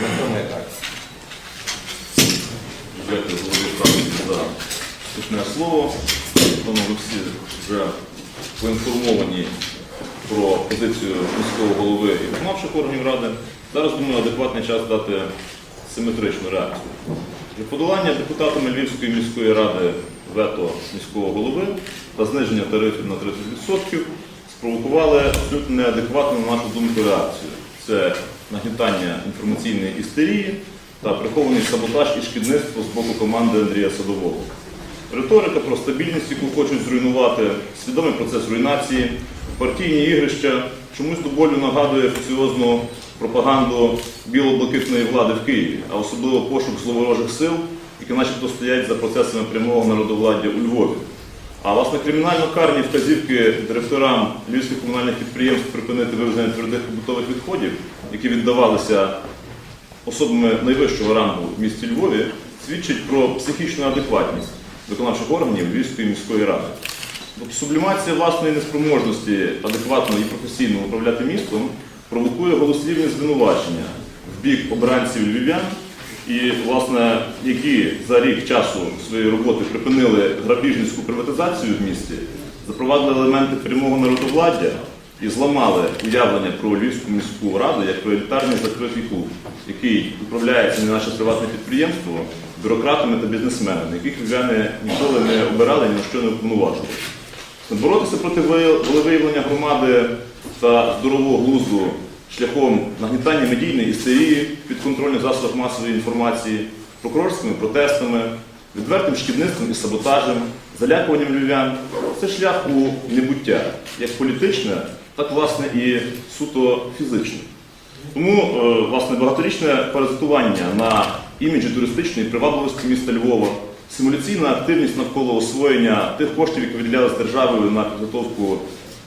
На цьому і так. Дякую голові фракції за вступне слово. Думаю, ви всі вже поінформовані про позицію міського голови і виконавчих органів ради. Зараз, думаю, адекватний час дати симетричну реакцію. Подолання депутатами Львівської міської ради вето міського голови та зниження тарифів на 30% спровокували абсолютно неадекватну, на нашу думку, реакцію. Це нагнітання інформаційної істерії та прихований саботаж і шкідництво з боку команди Андрія Садового. Риторика про стабільність, яку хочуть зруйнувати, свідомий процес руйнації, партійні ігрища чомусь до болю нагадує офіціозну пропаганду біло-блакитної влади в Києві, а особливо пошук зловорожих сил, які начебто стоять за процесами прямого народовладдя у Львові. А власне кримінально-карні вказівки директорам львівських комунальних підприємств припинити вивезення твердих побутових відходів, які віддавалися особами найвищого рангу в місті Львові, свідчить про психічну адекватність виконавчих органів Львівської міської ради. Тобто сублімація власної неспроможності адекватно і професійно управляти містом провокує голослівні звинувачення в бік обранців львів'ян, і, власне, які за рік часу своєї роботи припинили грабіжницьку приватизацію в місті, запровадили елементи прямого народовладдя і зламали уявлення про Львівську міську раду як про закритий клуб, який управляється не наше приватне підприємство бюрократами та бізнесменами, яких львів'яни ніколи не обирали ні на що не уповноважували. Боротися проти волевиявлення громади та здорового глузду шляхом нагнітання медійної істерії під контрольних засобах масової інформації, прокурорськими протестами, відвертим шкідництвом і саботажем, залякуванням львів'ян це шлях у небуття, як політичне, так власне і суто фізичне. Тому е, власне багаторічне паразитування на іміджі туристичної привабливості міста Львова, симуляційна активність навколо освоєння тих коштів, які виділялися державою на підготовку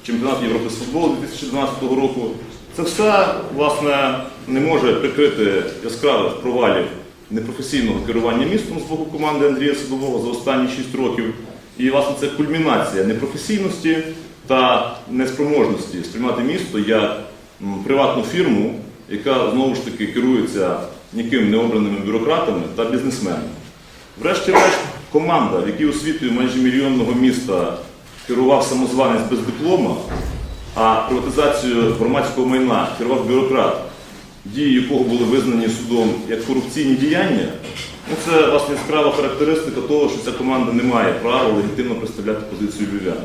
чемпіонату Європи з футболу 2012 року, це все власне не може прикрити яскравих провалів непрофесійного керування містом з боку команди Андрія Садового за останні 6 років. І власне це кульмінація непрофесійності та неспроможності сприймати місто як приватну фірму, яка знову ж таки керується ніким не обраними бюрократами та бізнесменами. Врешті-решт, команда, в якій освітою майже мільйонного міста керував самозванець без диплома, а приватизацію громадського майна керував бюрократ, дії якого були визнані судом як корупційні діяння, ну це власне яскрава характеристика того, що ця команда не має права легітимно представляти позицію львів'ян.